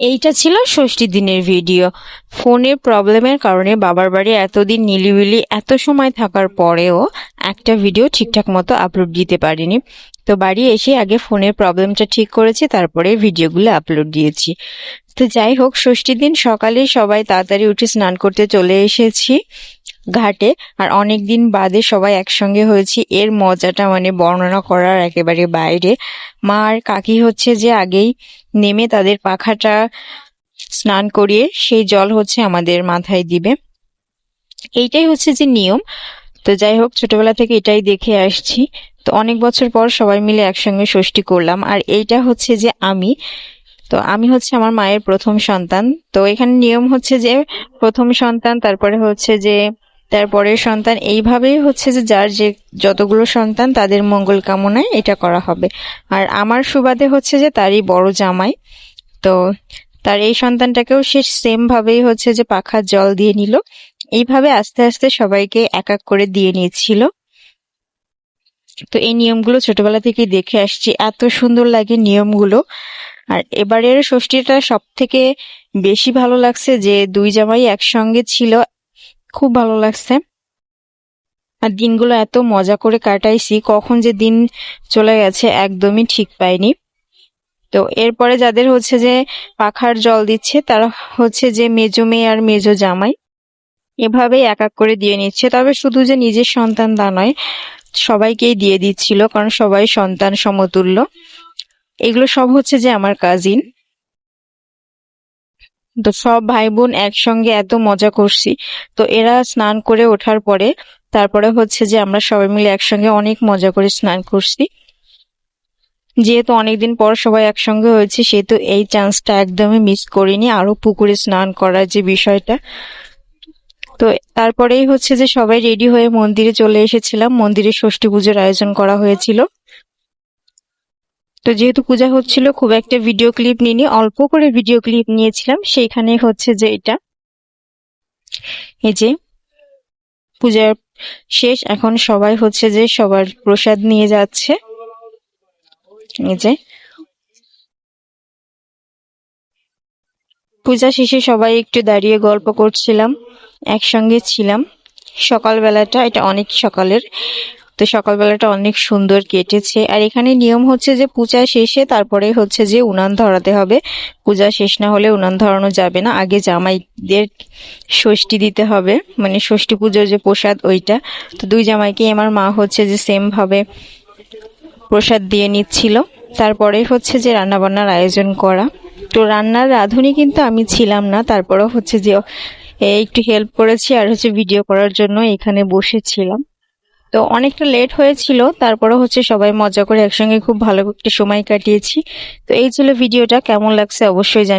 এইটা ছিল ষষ্ঠী দিনের ভিডিও। ফোনের প্রবলেমের কারণে বাবার বাড়ি এতদিন নিলিবিলি, এত সময় থাকার পরেও একটা ভিডিও ঠিকঠাক মতো আপলোড দিতে পারিনি। তো বাড়ি এসে আগে ফোনের প্রবলেমটা ঠিক করেছি, তারপরে ভিডিওগুলো আপলোড দিয়েছি। তো যাই হোক ষষ্ঠীর দিন সকালে সবাই তাড়াতাড়ি উঠে স্নান করতে চলে এসেছি। ঘাটে, আর অনেক দিন বাদে সবাই একসঙ্গে হয়েছি। এর মজাটা মানে বর্ণনা করার একেবারে বাইরে। মা আর কাকি হচ্ছে যে আগেই নেমে তাদের পাখাটা স্নান করিয়ে সেই জল হচ্ছে আমাদের মাথায় দিবে। এইটাই হচ্ছে যে নিয়ম। তো যাই হোক, ছোটবেলা থেকে এটাই দেখে আসছি। তো অনেক বছর পর সবাই মিলে একসঙ্গে ষষ্ঠী করলাম। আর এইটা হচ্ছে যে আমি। তো আমি হচ্ছে আমার মায়ের প্রথম সন্তান। তো এখানে নিয়ম হচ্ছে যে প্রথম সন্তান, তারপরে হচ্ছে যে তারপরের সন্তান এইভাবেই হচ্ছে যে যার যে যতগুলো সন্তান তাদের মঙ্গল কামনায় এটা করা হবে। আর আমার সুবাদে হচ্ছে যে তারই বড় জামাই। তো তার এই সন্তানটাকেও সে সেম ভাবেই হচ্ছে যে পাখার জল দিয়ে নিল। এইভাবে আস্তে আস্তে সবাইকে এক এক করে দিয়ে নিচ্ছিল তো এই নিয়মগুলো ছোটবেলা থেকেই দেখে আসছি। এত সুন্দর লাগে নিয়মগুলো। আর এবারের ষষ্ঠীটা সব থেকে বেশি ভালো লাগছে যে দুই জামাই একসঙ্গে ছিল খুব ভালো লাগছে। আর দিনগুলো এত মজা করে কাটাইছি, কখন যে দিন চলে গেছে একদমই ঠিক পাইনি। তো এরপরে যাদের হচ্ছে যে পাখার জল দিচ্ছে, তারা হচ্ছে যে মেজো মেয়ে আর মেজো জামাই, এভাবেই এক এক করে দিয়ে নিচ্ছে। তবে শুধু যে নিজের সন্তান তা নয়, সবাইকেই দিয়ে দিচ্ছিল, কারণ সবাই সন্তান সমতুল্য। এগুলো সব হচ্ছে যে আমার কাজিন তো সব ভাই বোন একসঙ্গে এত মজা করছি। তো এরা স্নান করে ওঠার পরে তারপরে হচ্ছে যে আমরা সবাই মিলে একসঙ্গে অনেক মজা করে স্নান করছি। যেহেতু অনেকদিন পর সবাই একসঙ্গে হয়েছে, সেহেতু এই চান্সটা একদমই মিস করিনি আরও পুকুরে স্নান করার যে বিষয়টা। তো তারপরেই হচ্ছে যে সবাই রেডি হয়ে মন্দিরে চলে এসেছিলাম। মন্দিরে ষষ্ঠী পুজোর আয়োজন করা হয়েছিল। তো যেহেতু পূজা হচ্ছিল, খুব একটা ভিডিও ক্লিপ নিয়ে অল্প করে ভিডিও ক্লিপ নিয়েছিলাম। সেইখানে হচ্ছে যে এটা। এই যে পূজার শেষ, এখন সবাই হচ্ছে যে সবার প্রসাদ নিয়ে যাচ্ছে। এই যে, পূজা শেষে সবাই একটু দাঁড়িয়ে গল্প করছিলাম, একসঙ্গে ছিলাম। সকালবেলাটা, এটা অনেক সকালের তো সকালবেলাটা অনেক সুন্দর কেটেছে। আর এখানে নিয়ম হচ্ছে যে পূজা শেষে তারপরে হচ্ছে যে উনান ধরাতে হবে। পূজা শেষ না হলে উনান ধরানো যাবে না। আগে জামাইদের ষষ্ঠী দিতে হবে। মানে ষষ্ঠী পুজোর যে প্রসাদ ওইটা। তো দুই জামাইকে আমার মা হচ্ছে যে সেম ভাবে প্রসাদ দিয়ে নিচ্ছিল। তারপরে হচ্ছে যে রান্নাবান্নার আয়োজন করা। তো রান্নার রাঁধুনি কিন্তু আমি ছিলাম না। তারপরেও হচ্ছে যে একটু হেল্প করেছি আর হচ্ছে ভিডিও করার জন্য এখানে বসেছিলাম। তো অনেকটা লেট হয়েছিল, তারপরে হচ্ছে সবাই মজা করে একসঙ্গে খুব ভালো একটা সময় কাটিয়েছি। তো এই ছিল ভিডিওটা, কেমন লাগছে অবশ্যই জানি